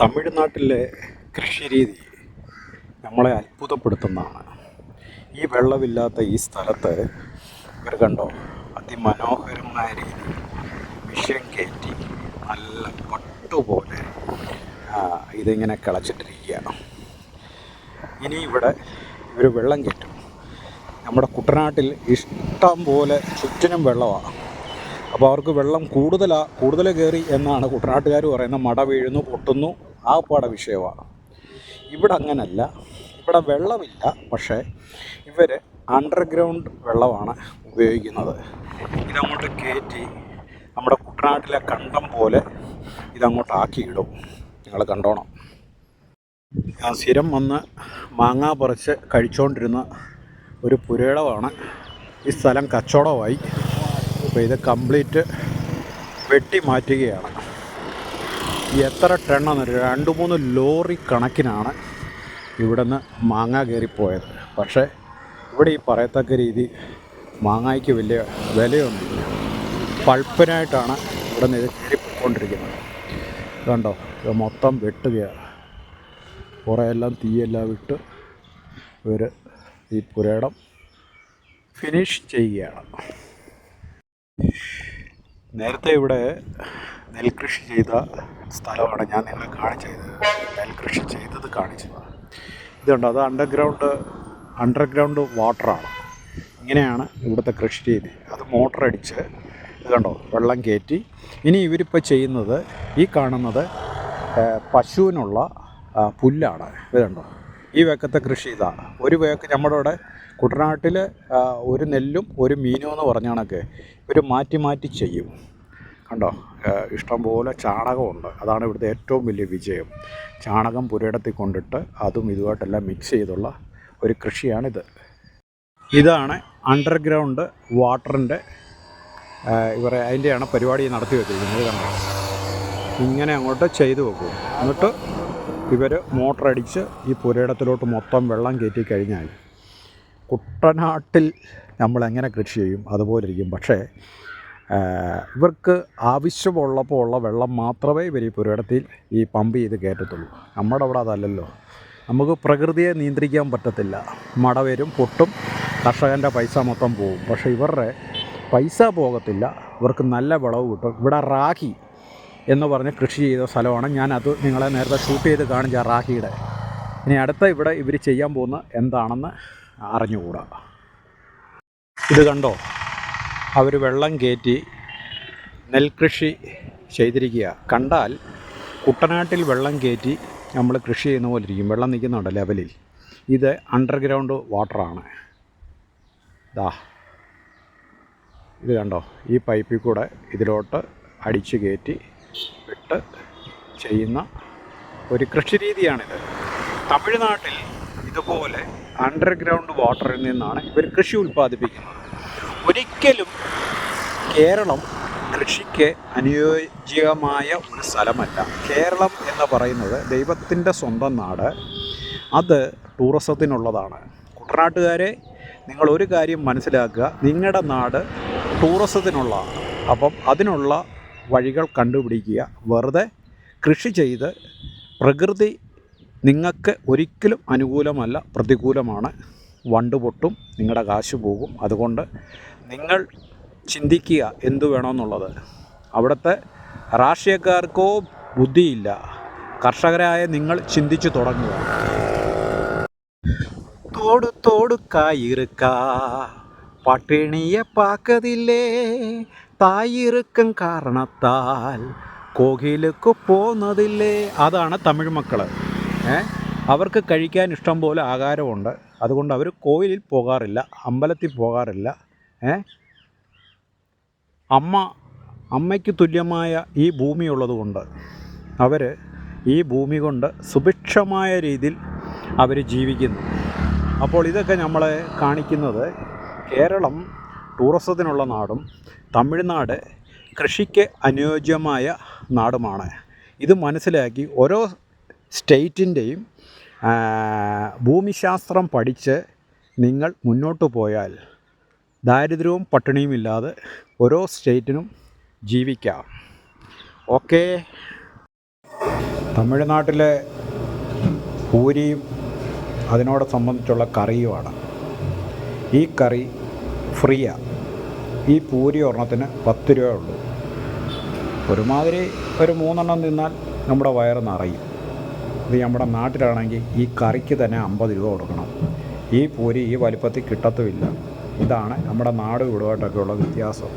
തമിഴ്നാട്ടിലെ കൃഷിരീതി നമ്മളെ അത്ഭുതപ്പെടുത്തുന്നതാണ്. ഈ വെള്ളമില്ലാത്ത ഈ സ്ഥലത്ത് ഇവർ കണ്ടോ? അതിമനോഹരമായ രീതി മിഷൻ കയറ്റി നല്ല പട്ടുപോലെ ഇതിങ്ങനെ കിളച്ചിട്ടിരിക്കുകയാണ്. ഇനി ഇവിടെ ഇവർ വെള്ളം കയറ്റും. നമ്മുടെ കുട്ടനാട്ടിൽ ഇഷ്ടം പോലെ ചുറ്റിനും വെള്ളമാണ്. അപ്പോൾ അവർക്ക് വെള്ളം കൂടുതലാ കൂടുതൽ കയറി എന്നാണ് കുട്ടനാട്ടുകാർ പറയുന്നത്. മട വീഴുന്നു പൊട്ടുന്നു. ആ പാട വിഷയമാണ്. ഇവിടെ അങ്ങനല്ല. ഇവിടെ വെള്ളമില്ല. പക്ഷേ ഇവർ അണ്ടർഗ്രൗണ്ട് വെള്ളമാണ് ഉപയോഗിക്കുന്നത്. ഇതങ്ങോട്ട് കയറ്റി നമ്മുടെ കുട്ടനാട്ടിലെ കണ്ടം പോലെ ഇതങ്ങോട്ട് ആക്കിയിടും നിങ്ങൾ കണ്ടോണം. ഞാൻ സ്ഥിരം വന്ന് മാങ്ങ പറിച്ച് കഴിച്ചുകൊണ്ടിരുന്ന ഒരു പുരയിടമാണ്. ഈ സ്ഥലം കച്ചവടമായി. അപ്പോൾ ഇത് കംപ്ലീറ്റ് വെട്ടി മാറ്റുകയാണ്. എത്ര ടണ്ണെന്ന് രണ്ട് മൂന്ന് ലോറി കണക്കിനാണ് ഇവിടുന്ന് മാങ്ങ കയറിപ്പോയത്. പക്ഷേ ഇവിടെ ഈ പറയത്തക്ക രീതി മാങ്ങയ്ക്ക് വലിയ വിലയൊന്നുമില്ല. പൾപ്പിനായിട്ടാണ് ഇവിടെ നിന്ന് ഇത് കയറിപ്പോയിക്കൊണ്ടിരിക്കുന്നത് കണ്ടോ ഇത് മൊത്തം വെട്ടുകയാണ്. കുറേ എല്ലാം തീയെല്ലാം വിട്ട് ഇവർ ഈ പുരയിടം ഫിനിഷ് ചെയ്യുകയാണ്. നേരത്തെ ഇവിടെ നെൽകൃഷി ചെയ്ത സ്ഥലമാണ് ഞാൻ നിങ്ങളെ കാണിച്ചത്. നെൽകൃഷി ചെയ്തത് കാണിച്ചത് ഇതുണ്ട്? അത് അണ്ടർഗ്രൗണ്ട് അണ്ടർഗ്രൗണ്ട് വാട്ടറാണ് ഇങ്ങനെയാണ് ഇവിടുത്തെ കൃഷി രീതി അത് മോട്ടറടിച്ച് കണ്ടോ? വെള്ളം കയറ്റി. ഇനി ഇവരിപ്പോൾ ചെയ്യുന്നത് ഈ കാണുന്നത് പശുവിനുള്ള പുല്ലാണ്. ഇത് കണ്ടോ? ഈ വേക്കത്തെ കൃഷി ഇതാണ്. ഒരു വേക്ക് നമ്മുടെ ഇവിടെ കുട്ടനാട്ടിൽ ഒരു നെല്ലും ഒരു മീനും എന്ന് പറഞ്ഞ കണക്ക് ഇവർ മാറ്റി മാറ്റി ചെയ്യും. കണ്ടോ? ഇഷ്ടംപോലെ ചാണകമുണ്ട്. അതാണ് ഇവിടുത്തെ ഏറ്റവും വലിയ വിജയം. ചാണകം പുരയിടത്തിൽ കൊണ്ടിട്ട് അതും ഇതുമായിട്ടെല്ലാം മിക്സ് ചെയ്തുള്ള ഒരു കൃഷിയാണിത്. ഇതാണ് അണ്ടർഗ്രൗണ്ട് വാട്ടറിന്റെ ഇവർ അതിന്റെയാണ് പരിപാടി നടത്തി വെച്ചിരിക്കുന്നത് കണ്ടോ? ഇങ്ങനെ അങ്ങോട്ട് ചെയ്തു വെക്കും. എന്നിട്ട് ഇവർ മോട്ടറടിച്ച് ഈ പുരയിടത്തിലോട്ട് മൊത്തം വെള്ളം കയറ്റി കഴിഞ്ഞാൽ കുട്ടനാട്ടിൽ നമ്മൾ എങ്ങനെ കൃഷി ചെയ്യും? അതുപോലെ ഇരിക്കും. പക്ഷേ ഇവർക്ക് ആവശ്യമുള്ളപ്പോൾ ഉള്ള വെള്ളം മാത്രമേ ഇവർ ഈ പുരയിടത്തിൽ ഈ പമ്പ് ചെയ്ത് കയറ്റത്തുള്ളൂ. നമ്മുടെ അവിടെ അതല്ലല്ലോ. നമുക്ക് പ്രകൃതിയെ നിയന്ത്രിക്കാൻ പറ്റത്തില്ല. മട വരും പൊട്ടും കർഷകന്റെ പൈസ മൊത്തം പോകും പക്ഷേ ഇവരുടെ പൈസ പോകത്തില്ല. ഇവർക്ക് നല്ല വിളവ് കിട്ടും. ഇവിടെ റാഗി എന്ന് പറഞ്ഞ് കൃഷി ചെയ്ത സ്ഥലമാണ്. ഞാൻ അത് നിങ്ങളെ നേരത്തെ ഷൂട്ട് ചെയ്ത് കാണിച്ച റാഹിയുടെ ഇനി അടുത്ത ഇവിടെ ഇവർ ചെയ്യാൻ പോകുന്ന എന്താണെന്ന് അറിഞ്ഞുകൂടാ. ഇത് കണ്ടോ? അവർ വെള്ളം കയറ്റി നെൽകൃഷി ചെയ്തിരിക്കുക കണ്ടാൽ കുട്ടനാട്ടിൽ വെള്ളം കയറ്റി നമ്മൾ കൃഷി ചെയ്യുന്ന പോലെ ഇരിക്കും. വെള്ളം നിൽക്കുന്നുണ്ട് ലെവലിൽ? ഇത് അണ്ടർഗ്രൗണ്ട് വാട്ടറാണ് ദാ. ഇത് കണ്ടോ? ഈ പൈപ്പിൽ കൂടെ ഇതിലോട്ട് അടിച്ച് കയറ്റി വിട്ട് ചെയ്യുന്ന ഒരു കൃഷി രീതിയാണിത്. തമിഴ്നാട്ടിൽ ഇതുപോലെ അണ്ടർഗ്രൗണ്ട് വാട്ടറിൽ നിന്നാണ് ഇവർ കൃഷി ഉൽപ്പാദിപ്പിക്കുന്നത്. ഒരിക്കലും കേരളം കൃഷിക്ക് അനുയോജ്യമായ ഒരു സ്ഥലമല്ല. കേരളം എന്ന് പറയുന്നത് ദൈവത്തിന്റെ സ്വന്തം നാട്. അത് ടൂറിസത്തിനുള്ളതാണ് കുട്ടനാട്ടുകാരെ നിങ്ങൾ ഒരു കാര്യം മനസ്സിലാക്കുക. നിങ്ങളുടെ നാട് ടൂറിസത്തിനുള്ളതാണ് അപ്പം അതിനുള്ള വഴികൾ കണ്ടുപിടിക്കുക. വെറുതെ കൃഷി ചെയ്ത് പ്രകൃതി നിങ്ങൾക്ക് ഒരിക്കലും അനുകൂലമല്ല പ്രതികൂലമാണ്. വണ്ട് പൊട്ടും നിങ്ങളുടെ കാശ് പോകും. അതുകൊണ്ട് നിങ്ങൾ ചിന്തിക്കുക എന്തു വേണമെന്നുള്ളത്. അവിടുത്തെ രാഷ്ട്രീയക്കാർക്കോ ബുദ്ധിയില്ല. കർഷകരായ നിങ്ങൾ ചിന്തിച്ചു തുടങ്ങുക. തോടു തോടുക്കായിരുക്ക പട്ടിണിയെ പാക്കതില്ലേ? തായിരിക്കം കാരണത്താൽ കോകിലേക്ക് പോന്നതില്ലേ? അതാണ് തമിഴ് മക്കൾ ഏ അവർക്ക് കഴിക്കാൻ ഇഷ്ടം പോലെ ആഹാരമുണ്ട്. അതുകൊണ്ട് അവർ കോയിലിൽ പോകാറില്ല അമ്പലത്തിൽ പോകാറില്ല. അമ്മ അമ്മയ്ക്ക് തുല്യമായ ഈ ഭൂമി ഉള്ളതുകൊണ്ട് അവർ ഈ ഭൂമി കൊണ്ട് സുഭിക്ഷമായ രീതിയിൽ അവർ ജീവിക്കുന്നു. അപ്പോൾ ഇതൊക്കെ നമ്മളെ കാണിക്കുന്നത് കേരളം ടൂറിസത്തിനുള്ള നാടും തമിഴ്നാട് കൃഷിക്ക് അനുയോജ്യമായ നാടുമാണ്. ഇത് മനസ്സിലാക്കി ഓരോ സ്റ്റേറ്റിന്റെയും ഭൂമിശാസ്ത്രം പഠിച്ച് നിങ്ങൾ മുന്നോട്ട് പോയാൽ ദാരിദ്ര്യവും പട്ടിണിയും ഇല്ലാതെ ഓരോ സ്റ്റേറ്റിനും ജീവിക്കാം. ഓക്കെ? തമിഴ്നാട്ടിലെ പൂരിയും അതിനോട് സംബന്ധിച്ചുള്ള കറിയുമാണ്. ഈ കറി ഫ്രീയാണ് ഈ പൂരി ഒരെണ്ണത്തിന് പത്ത് രൂപയുള്ളൂ ഒരുമാതിരി ഒരു മൂന്നെണ്ണം തിന്നാൽ നമ്മുടെ വയറ് നിറയും. ഇത് നമ്മുടെ നാട്ടിലാണെങ്കിൽ ഈ കറിക്ക് തന്നെ അമ്പത് രൂപ കൊടുക്കണം. ഈ പൂരി ഈ വലിപ്പത്തിൽ കിട്ടത്തുമില്ല. ഇതാണ് നമ്മുടെ നാട് ഇവിടുമായിട്ടൊക്കെയുള്ള വ്യത്യാസം.